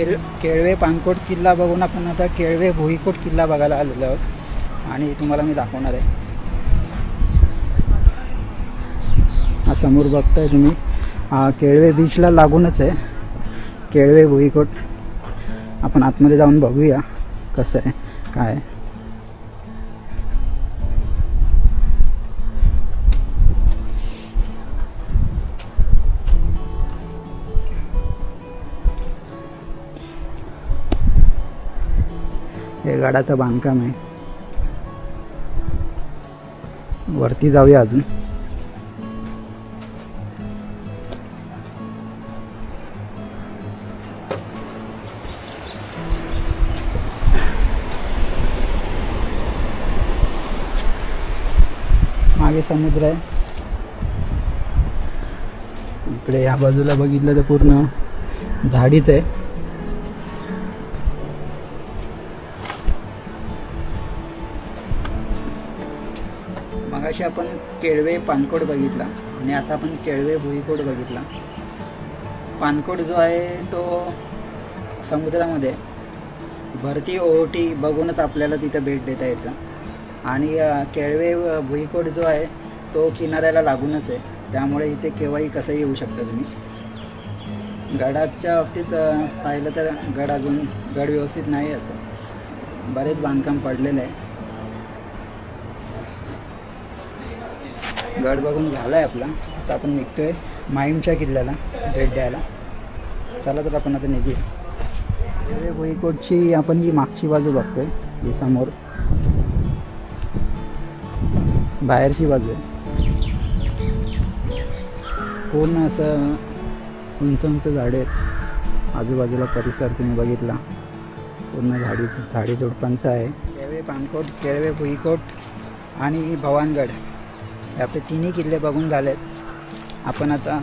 केळ केळवे पानकोट किल्ला बघून आपण आता केळवे भुईकोट किल्ला बघायला आलेलो आहोत. आणि तुम्हाला मी दाखवणार आहे. हा समोर बघताय तुम्ही. केळवे बीचला लागूनच आहे. केळवे भुईकोट. आपण आतमध्ये जाऊन बघूया कसं आहे काय गाडाचं बांधकाम आहे. वरती जाऊया अजून. मागे समुद्र आहे. इकडे या बाजूला बघितलं तर पूर्ण झाडीच आहे. मगाशी आपण केळवे पानकोट बघितला आणि आता आपण केळवे भुईकोट बघितला. पानकोट जो आहे तो समुद्रामध्ये भरती ओहोटी बघूनच आपल्याला तिथं भेट देता येतं. आणि केळवे भुईकोट जो आहे तो किनाऱ्याला लागूनच आहे. त्यामुळे इथे केव्हाही कसंही येऊ शकता तुम्ही. गडाच्या बाबतीत पाहिलं तर गड अजून गड व्यवस्थित नाही असं. बरेच बांधकाम पडलेलं आहे. गड बघून झाला आहे आपला. आता आपण निघतो आहे माहीमच्या किल्ल्याला भेट द्यायला. चला तर आपण आता निघूया. रेल्वे भुईकोटची आपण ही मागची बाजू बघतोय ही समोर. बाहेरची बाजू. आहे पूर्ण असं उंच उंच झाडे आहेत? आजूबाजूला परिसर तुम्ही बघितला. पूर्ण झाडी झाडी झुडपांचं आहे. केळवे पानकोट केळवे भुईकोट आणि भवानगड. आपले तिन्ही किल्ले बघून झालेत. आपण आता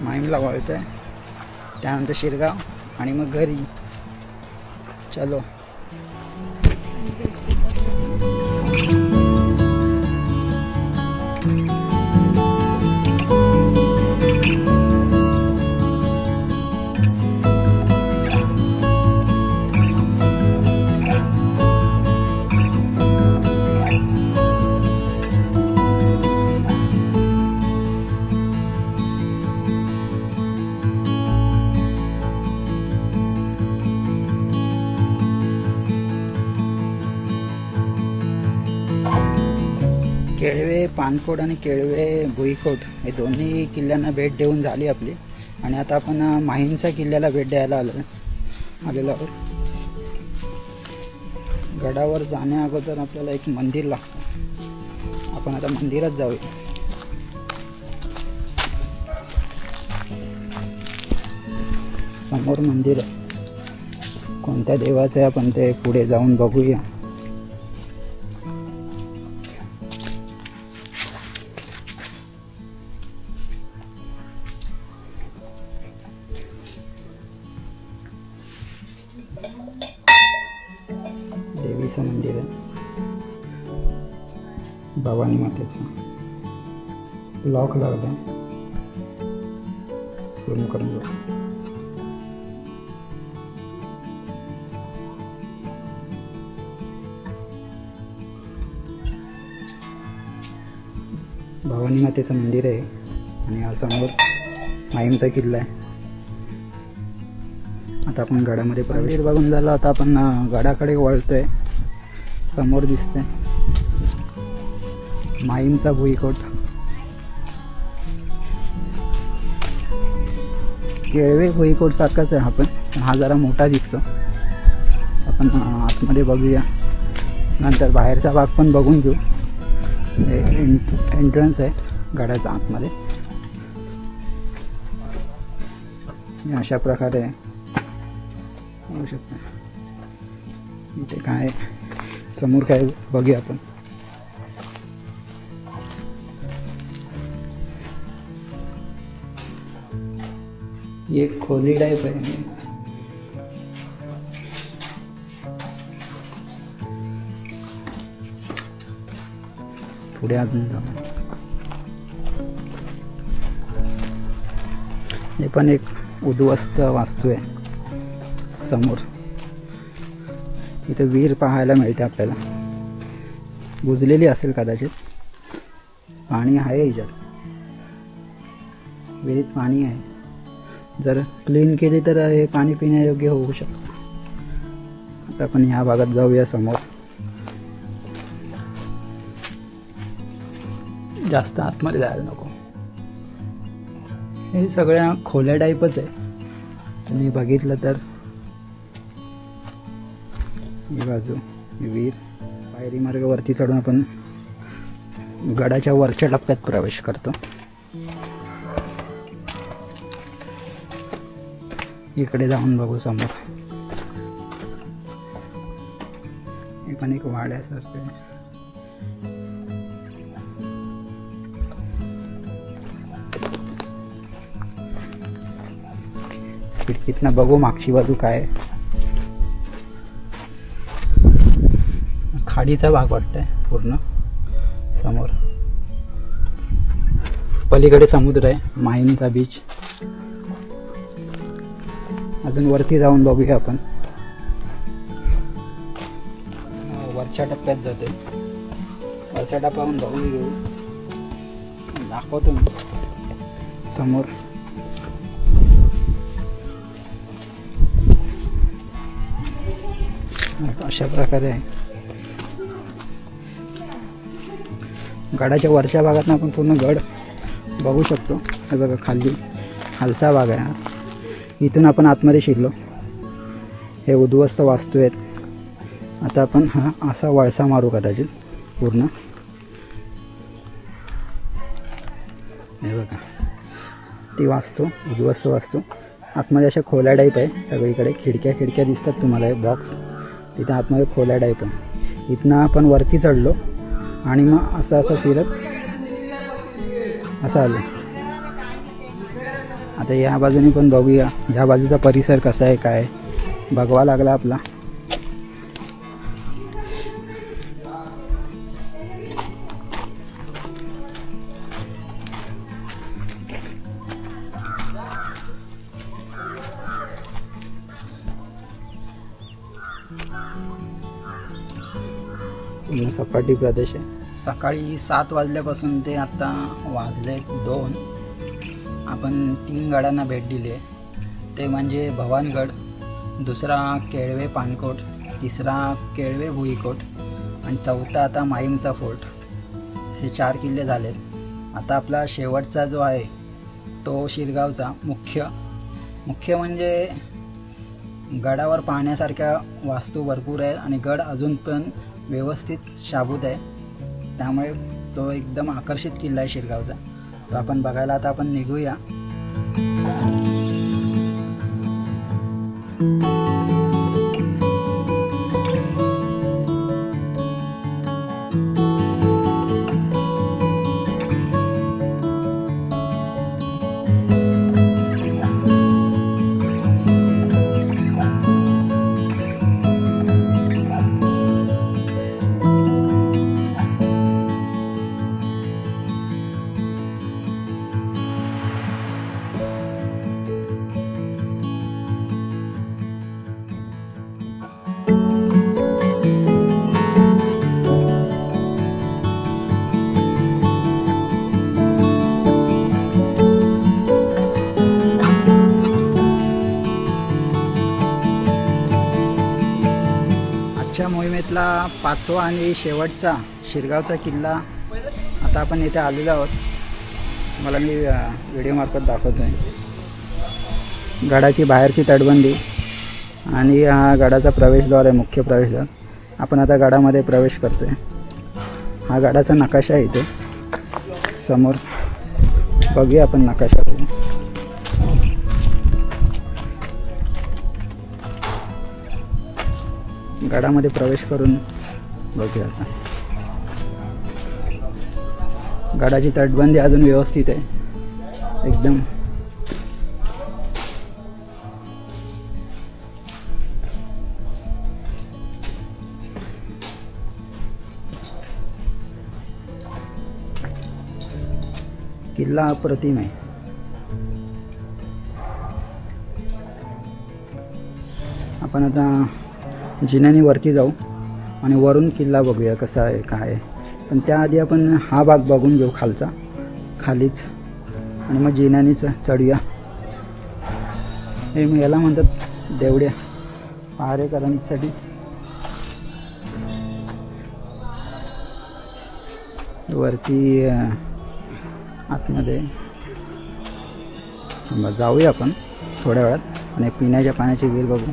माहीमला वळतो आहे त्यानंतर शिरगाव आणि मग घरी. चलो. केळवे पानकोट आणि केळवे भुईकोट हे दोन्ही किल्ल्यांना भेट देऊन झाली आपली. आणि आता आपण माहींच्या माहीमच्या किल्ल्याला भेट द्यायला आलो आलेलो आहोत. गडावर जाण्या अगोदर आपल्याला एक मंदिर लागतं. आपण आता मंदिरात जाऊया. समोर मंदिर आहे. कोणत्या देवाचं आहे आपण ते पुढे जाऊन बघूया. त्याचा लॉक लागला झूम करून भवानी मातेचं मंदिर आहे आणि हा समोर माईमचा किल्ला आहे. आता आपण गडामध्ये प्रवेश बघून झालं आता आपण गडाकडे वळतोय. समोर दिसतंय. माईंचा भुईकोट. केळवे भुईकोट सारखाच आहे हा पण. हा जरा मोठा दिसतो. आपण आतमध्ये बघूया. नंतर बाहेरचा भाग पण बघून घेऊ. हे एंट एंट्रन्स आहे गडाच्या आतमध्ये. अशा प्रकारे होऊ शकतं. इथे काय समोर काय बघूया आपण. ये खोली टाईप आहे पुढे अजून हे पण एक उद्ध्वस्त वास्तू आहे समोर. इथं विहीर पाहायला मिळते आपल्याला. बुजलेली असेल कदाचित. पाणी आहे याच्यात. विहिरीत पाणी आहे. जर क्लीन केली तर हे पाणी पिण्यायोग्य होऊ शकतं. आता आपण ह्या भागात जाऊया समोर. जास्त आतमध्ये जायला नको. हे सगळ्या खोल्या टाईपच आहे. तुम्ही बघितलं तर. ही बाजू वीर विहीर. पायरी मार्गावरती चढून आपण गडाच्या वरच्या टप्प्यात प्रवेश करतो. इकडे जाऊन बघू समोर. हे पण एक वाड्यासारखं आहे. खिडकीतनं बघू मागची बाजू काय खाडीचा भाग वाटतंय पूर्ण. समोर. पलीकडे समुद्र आहे माहीमचा बीच अजून वरती जाऊन बघूया आपण. वरच्या टप्प्यात जाते. वरच्या टप्प्याहून बघून घेऊ. दाखवतो मी. समोर. अशा प्रकारे आहे. गडाच्या वरच्या भागात आपण पूर्ण गड बघू शकतो. हे बघा खाली खालचा भाग आहे हा. इथून आपण आतमध्ये शिरलो. हे उद्ध्वस्त वास्तू आहेत. आता आपण हा असा वळसा मारू कदाचित पूर्ण. हे बघा. ती वास्तू उद्ध्वस्त वास्तू. आतमध्ये अशा खोल्या टाईप आहे सगळीकडे. खिडक्या खिडक्या दिसतात तुम्हाला हे बॉक्स तिथं आतमध्ये खोल्या टाईप आहे. इथनं आपण वरती चढलो आणि मग असं असं फिरत असं आलं. आता या बाजूने पण बघूया. ह्या बाजूचा परिसर कसा आहे काय आहे. बघवा लागला आपला. सपाटी प्रदेश आहे. सकाळी सात वाजल्यापासून ते आता वाजले दोन. आपण तीन गडांना भेट दिली आहे. ते म्हणजे भवानगड दुसरा केळवे पानकोट तिसरा केळवे भुईकोट आणि चौथा आता माहीमचा फोर्ट. असे चार किल्ले झालेत. आता आपला शेवटचा जो आहे तो शिरगावचा मुख्य. मुख्य म्हणजे गडावर पाहण्यासारख्या वास्तू भरपूर आहेत आणि गड अजून पण व्यवस्थित शाबूत आहे. त्यामुळे तो एकदम आकर्षित किल्ला आहे शिरगावचा. तर आपण बघायला आता आपण निघूया. आपला पाचवा आणि शेवटचा शिरगावचा किल्ला आता आपण इथे आलेलो आहोत. मला मी व्हिडिओमार्फत दाखवतो आहे गडाची बाहेरची तटबंदी आणि हा गडाचा प्रवेशद्वार आहे मुख्य प्रवेशद्वार आपण आता गडामध्ये प्रवेश करतो आहे हा गडाचा नकाशा आहे इथे. समोर बघूया आपण नकाशा गडामध्ये प्रवेश करून बघूया आता. गडाची तटबंदी अजून व्यवस्थित आहे. एकदम. किल्ला अप्रतिम आहे. आपण आता जिन्याने वरती जाऊ आणि वरून किल्ला बघूया कसा आहे काय आहे. पण त्याआधी आपण हा भाग बघून घेऊ खालचा खालीच. आणि मग जिन्यानेच चढूया. हे मग याला म्हणतात देवड्या पहारेकरांसाठी वरती आतमध्ये. जाऊया आपण थोड्या वेळात आणि पिण्याच्या पाण्याची विहीर बघू.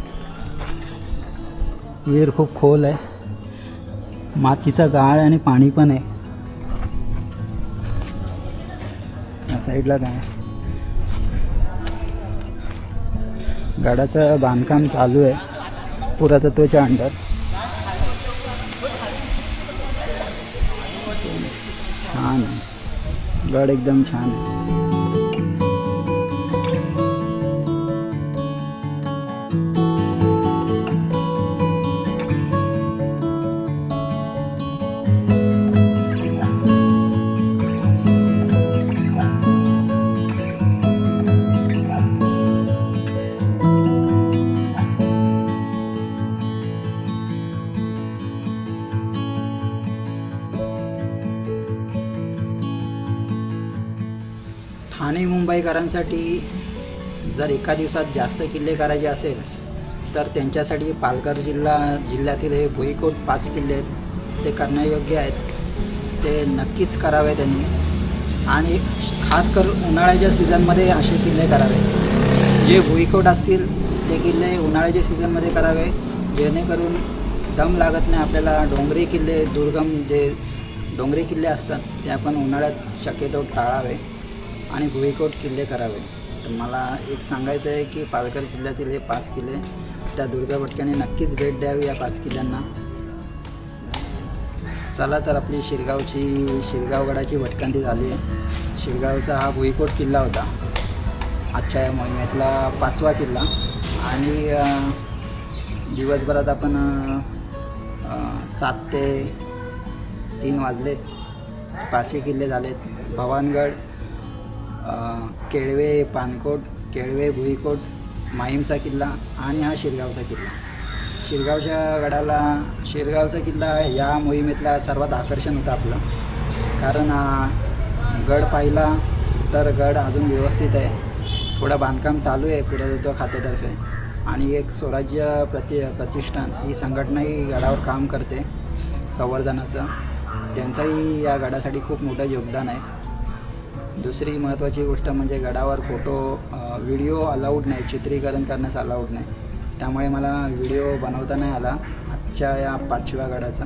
विहीर खूप खोल आहे. मातीचा गाळ आणि पाणी पण आहे. या साईडला काय गाडाचं बांधकाम चालू आहे पुरातत्वाच्या अंडर. छान आहे. गड एकदम छान आहे. ठाणे जर एका दिवसात जास्त किल्ले करायचे असेल तर त्यांच्यासाठी पालघर जिल्हा जिल्ह्यातील हे भुईकोट पाच किल्ले आहेत. ते करण्यायोग्य आहेत. ते नक्कीच करावे त्यांनी. आणि खास करून उन्हाळ्याच्या सीझनमध्ये असे किल्ले करावे. जे भुईकोट असतील ते किल्ले उन्हाळ्याच्या सीझनमध्ये करावे. जेणेकरून दम लागत नाही आपल्याला. डोंगरी किल्ले दुर्गम जे डोंगरी किल्ले असतात ते आपण उन्हाळ्यात शक्यतो टाळावे. आणि भुईकोट किल्ले करावे. तर मला एक सांगायचं आहे की पालघर जिल्ह्यातील हे पाच किल्ले त्या दुर्गा भटक्याने नक्कीच भेट द्यावी या पाच किल्ल्यांना. चला तर आपली शिरगावची शिरगावगडाची भटकंती झाली आहे. शिरगावचा हा भुईकोट किल्ला होता. आजच्या या मोहिमेतला पाचवा किल्ला. आणि दिवसभरात आपण सात ते तीन वाजलेत. पाचही किल्ले झालेत. भवानगड केळवे पानकोट केळवे भुईकोट माहीमचा किल्ला आणि हा शिरगावचा किल्ला. शिरगावच्या गडाला शिरगावचा किल्ला या मोहिमेतला सर्वात आकर्षण होतं आपलं. कारण गड पाहिला तर गड अजून व्यवस्थित आहे. थोडं बांधकाम चालू आहे पुरातत्व खात्यातर्फे. आणि एक स्वराज्य प्रति प्रतिष्ठान ही संघटनाही गडावर काम करते संवर्धनाचं. त्यांचंही या गडासाठी खूप मोठं योगदान आहे. दुसरी महत्त्वाची गोष्ट म्हणजे गडावर फोटो व्हिडिओ अलाउड नाही चित्रीकरण करण्यास अलाउड नाही. त्यामुळे मला व्हिडिओ बनवता नाही आला आजच्या या पाचव्या गडाचा.